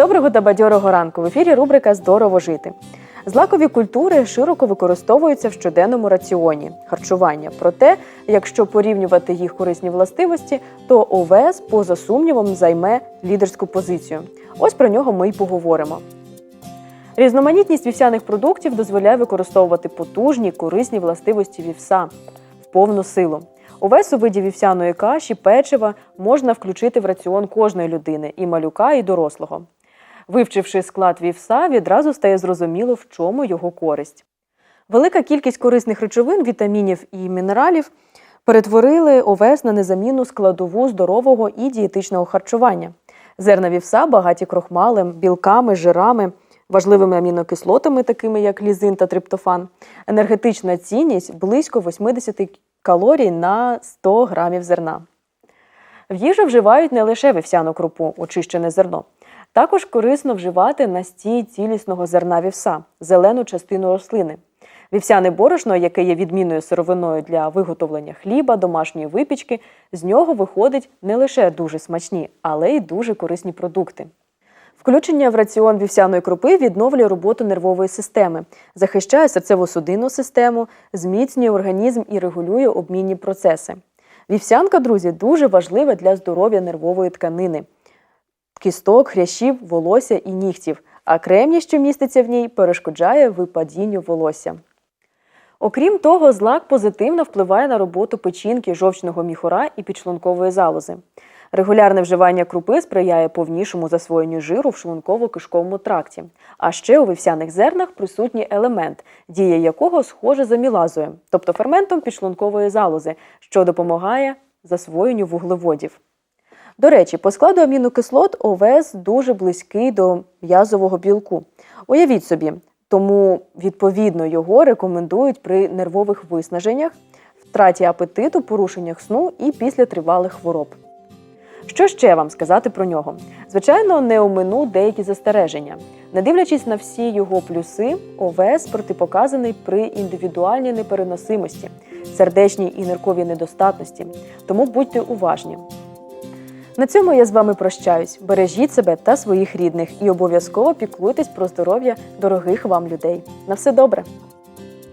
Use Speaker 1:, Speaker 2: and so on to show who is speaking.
Speaker 1: Доброго та бадьорого ранку. В ефірі рубрика Здорово жити. Злакові культури широко використовуються в щоденному раціоні харчування. Проте, якщо порівнювати їх корисні властивості, то овес, поза сумнівом, займе лідерську позицію. Ось про нього ми й поговоримо. Різноманітність вівсяних продуктів дозволяє використовувати потужні корисні властивості вівса в повну силу. Овес у виді вівсяної каші, печива можна включити в раціон кожної людини і малюка, і дорослого. Вивчивши склад вівса, відразу стає зрозуміло, в чому його користь. Велика кількість корисних речовин, вітамінів і мінералів перетворили овес на незамінну складову здорового і дієтичного харчування. Зерна вівса багаті крохмалем, білками, жирами, важливими амінокислотами, такими як лізин та триптофан. Енергетична цінність близько 80 калорій на 100 грамів зерна. В їжу вживають не лише вівсяну крупу, очищене зерно. Також корисно вживати настій цілісного зерна вівса, зелену частину рослини. Вівсяне борошно, яке є відмінною сировиною для виготовлення хліба, домашньої випічки, з нього виходить не лише дуже смачні, але й дуже корисні продукти. Включення в раціон вівсяної крупи відновлює роботу нервової системи, захищає серцево-судинну систему, зміцнює організм і регулює обмінні процеси. Вівсянка, друзі, дуже важлива для здоров'я нервової тканини, кісток, хрящів, волосся і нігтів, а кремній, що міститься в ній, перешкоджає випадінню волосся. Окрім того, злак позитивно впливає на роботу печінки, жовчного міхура і підшлункової залози. Регулярне вживання крупи сприяє повнішому засвоєнню жиру в шлунково-кишковому тракті. А ще у вівсяних зернах присутній елемент, дія якого схожа за мілазою, тобто ферментом підшлункової залози, що допомагає засвоєнню вуглеводів. До речі, по складу амінокислот овес дуже близький до м'язового білку. Уявіть собі, тому відповідно його рекомендують при нервових виснаженнях, втраті апетиту, порушеннях сну і після тривалих хвороб. Що ще вам сказати про нього? Звичайно, не омину деякі застереження. Не дивлячись на всі його плюси, овес протипоказаний при індивідуальній непереносимості, сердечній і нирковій недостатності. Тому будьте уважні. На цьому я з вами прощаюсь. Бережіть себе та своїх рідних і обов'язково піклуйтесь про здоров'я дорогих вам людей. На все добре!